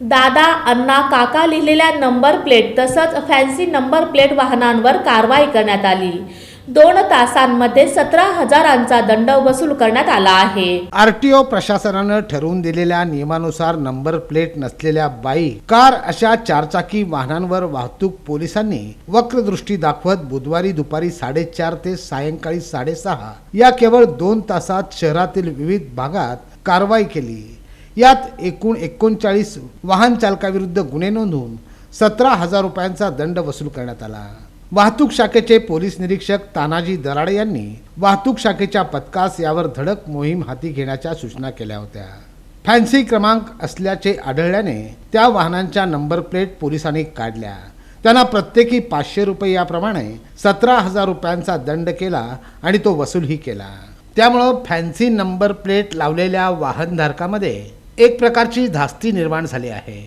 दादा अण्णा काका लिहिलेल्या नंबर प्लेट तसंच फॅन्सी नंबर प्लेट वाहनांवर कारवाई करण्यात आली. दोन तासांमध्ये सतरा हजारांचा दंड वसूल करण्यात आला आहे. आरटीओ प्रशासनानं ठरवून दिलेल्या नियमानुसार नंबर प्लेट नसलेल्या बाईक कार अशा चारचाकी वाहनांवर वाहतूक पोलिसांनी वक्रदृष्टी दाखवत बुधवारी दुपारी साडेचार ते सायंकाळी साडेसहा या केवळ दोन तासात शहरातील विविध भागात कारवाई केली. यात एकूण एकोणचाळीस वाहन चालकाविरुद्ध गुन्हे नोंदवून सतरा हजार रुपयांचा दंड वसूल करण्यात आला. वाहतूक शाखेचे पोलीस निरीक्षक तानाजी दराडे यांनी वाहतूक शाखेच्या पथकास यावर धडक मोहीम हाती घेण्याच्या सूचना केल्या होत्या. फॅन्सी क्रमांक असल्याचे आढळल्याने त्या वाहनांच्या नंबर प्लेट पोलिसांनी काढल्या. त्यांना प्रत्येकी पाचशे रुपये याप्रमाणे सतरा हजार रुपयांचा दंड केला आणि तो वसूलही केला. त्यामुळं फॅन्सी नंबर प्लेट लावलेल्या वाहनधारकामध्ये एक प्रकारची धास्ती निर्माण झाली आहे.